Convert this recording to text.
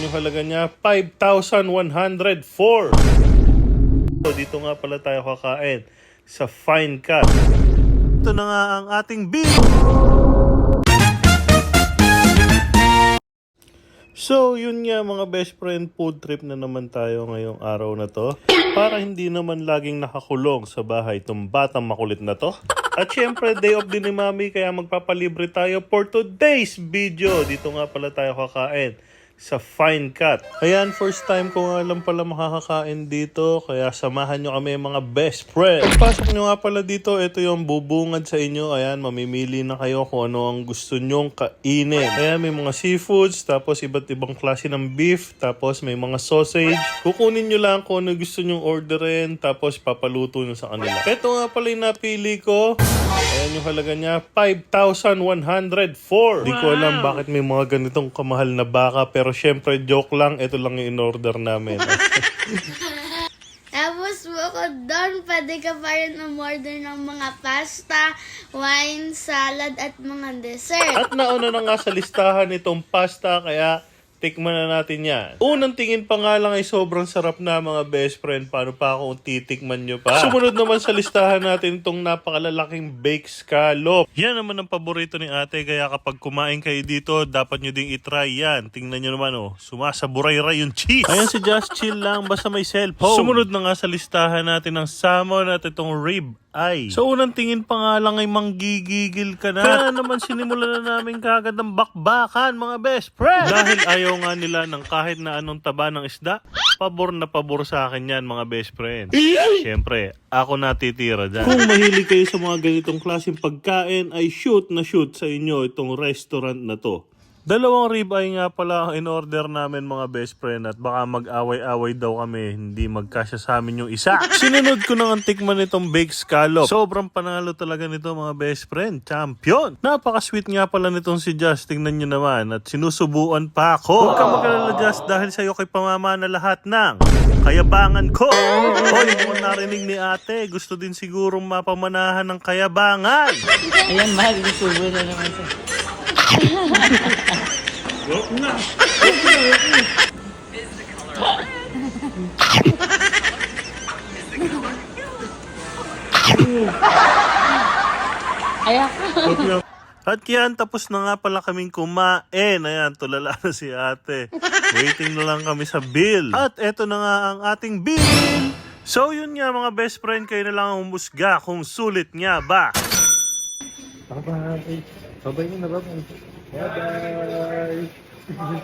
Yung halaga niya, 5,104. So, dito nga pala tayo kakain sa Fine Cut. Ito na nga ang ating bill. So, yun nga mga best friend, food trip na naman tayo ngayong araw na to. Para hindi naman laging nakakulong sa bahay itong batang makulit na to. At syempre, day off din ni Mami, kaya magpapalibre tayo for today's video. Dito nga pala tayo kakain sa Fine Cut. Ayan, first time ko nga lang pala makakakain dito, kaya samahan nyo kami mga best friend. Pagpasok nyo nga pala dito, ito yung bubungad sa inyo. Ayan, mamimili na kayo kung ano ang gusto nyong kainin. Ayan, may mga seafoods, tapos iba't ibang klase ng beef, tapos may mga sausage. Kukunin nyo lang kung ano gusto nyong orderin, tapos papaluto nyo sa kanila. Ito nga pala yung napili ko. Ayan yung halaga niya, 5,104. Di ko alam bakit may mga ganitong kamahal na baka, pero syempre joke lang, ito lang yung in-order namin. Tapos bukod doon, pwede ka pa rin umorder ng mga pasta, wine, salad, at mga dessert. At nauna na nga sa listahan itong pasta, kaya tikman na natin yan. Unang tingin pa nga lang ay sobrang sarap na mga best friend. Paano pa kung titikman nyo pa? Sumunod naman sa listahan natin itong napakalalaking baked scallop. Yan naman ang paborito ni ate, kaya kapag kumain kayo dito, dapat nyo ding itry yan. Tingnan nyo naman oh, sumasaburay-ray yung cheese. Ayan si Just Chill lang, basta may cellphone. Sumunod na nga sa listahan natin ng salmon at itong rib ay. So unang tingin pa nga lang ay manggigigil ka na. Kaya naman sinimulan na namin kagad ng bakbakan mga best friend. Dahil ayaw nga nila ng kahit na anong taba ng isda, pabor na pabor sa akin yan mga best friend. Siyempre, ako natitira dyan. Kung mahilig kayo sa mga ganitong klaseng pagkain, ay shoot na shoot sa inyo itong restaurant na to. Dalawang ribeye nga pala ang in-order namin mga best friend at baka mag-away-away daw kami, hindi magkasya sa amin yung isa. Sinunod ko nang tikman itong baked scallop. Sobrang panalo talaga nito mga best friend. Champion! Napaka-sweet nga pala nitong si Just, tingnan nyo naman. At sinusubuan pa ako. Huwag ka mag-alala Just dahil sa'yo kay pamamana lahat ng kayabangan ko. Hoy, kung narinig ni ate, gusto din sigurong mapamanahan ng kayabangan. Ayan, mahal. Isubo na naman siya. Wag na. Ayak. At yan, tapos na nga pala kaming kumain. Ayan, tulala na si ate. Waiting na lang kami sa bill. At eto na nga ang ating bill. So yun nga mga best friend, kayo na lang ang humusga kung sulit nga ba. Bye-bye. Bye-bye na, bye-bye. Bye-bye.